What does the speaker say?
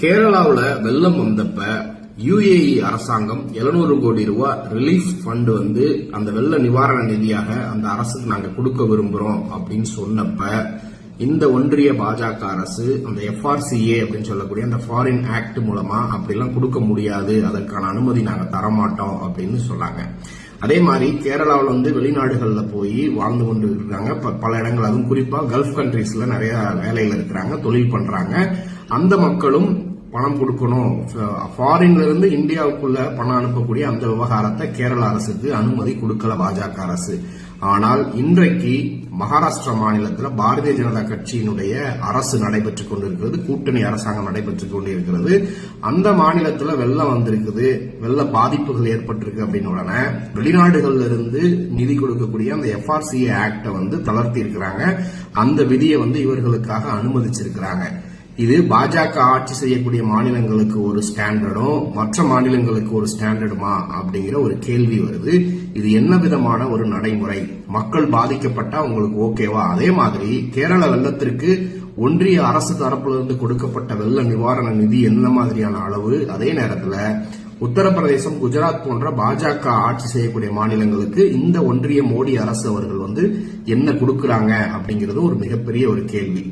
கேரளாவில் வெள்ளம் வந்தப்ப யுஏஇ அரசாங்கம் 700 கோடி ரூபாய் ரிலீஃப் ஃபண்ட் வந்து அந்த வெள்ள நிவாரண நிதியாக அந்த அரசுக்கு நாங்கள் கொடுக்க விரும்புகிறோம் அப்படின்னு சொன்னப்ப இந்த ஒன்றிய பாஜக அரசு அந்த எஃப்ஆர்சிஏ அப்படின்னு சொல்லக்கூடிய அந்த ஃபாரின் ஆக்ட் மூலமா அப்படிலாம் கொடுக்க முடியாது. அதற்கான அனுமதி நாங்கள் தரமாட்டோம் அப்படின்னு சொன்னாங்க. அதே மாதிரி கேரளாவில் வந்து வெளிநாடுகளில் போய் வாழ்ந்து கொண்டு இருக்காங்க பல இடங்கள் அதுவும் குறிப்பாக கல்ஃப் கண்ட்ரீஸில் நிறைய வேலையில் இருக்கிறாங்க தொழில் பண்ணுறாங்க அந்த மக்களும் பணம் கொடுக்கணும். ஃபாரின்ல இருந்து இந்தியாவுக்குள்ள பணம் அனுப்பக்கூடிய அந்த விவகாரத்தை கேரள அரசுக்கு அனுமதி கொடுக்கல பாஜக அரசு. ஆனால் இன்றைக்கு மகாராஷ்டிரா மாநிலத்தில் பாரதிய ஜனதா கட்சியினுடைய அரசு நடைபெற்றுக் கொண்டிருக்கிறது. கூட்டணி அரசாங்கம் நடைபெற்றுக் கொண்டிருக்கிறது. அந்த மாநிலத்தில் வெள்ளம் வந்திருக்குது. வெள்ள பாதிப்புகள் ஏற்பட்டிருக்கு அப்படின்னு உடனே வெளிநாடுகள்ல இருந்து நிதி கொடுக்கக்கூடிய அந்த எஃப்ஆர்சிஏ ஆக்டை வந்து தளர்த்தி இருக்கிறாங்க அந்த விதியை வந்து இவர்களுக்காக அனுமதிச்சிருக்கிறாங்க. இது பாஜக ஆட்சி செய்யக்கூடிய மாநிலங்களுக்கு ஒரு ஸ்டாண்டர்டும் மற்ற மாநிலங்களுக்கு ஒரு ஸ்டாண்டர்டுமா அப்படிங்கிற ஒரு கேள்வி வருது. இது என்ன விதமான ஒரு நடைமுறை? மக்கள் பாதிக்கப்பட்டா உங்களுக்கு ஓகேவா? அதே மாதிரி கேரள வெள்ளத்திற்கு ஒன்றிய அரசு தரப்பிலிருந்து கொடுக்கப்பட்ட வெள்ள நிவாரண நிதி என்ன மாதிரியான அளவு? அதே நேரத்தில் உத்தரப்பிரதேசம் குஜராத் போன்ற பாஜக ஆட்சி செய்யக்கூடிய மாநிலங்களுக்கு இந்த ஒன்றிய மோடி அரசு அவர்கள் வந்து என்ன கொடுக்கறாங்க அப்படிங்கிறது ஒரு மிகப்பெரிய ஒரு கேள்வி.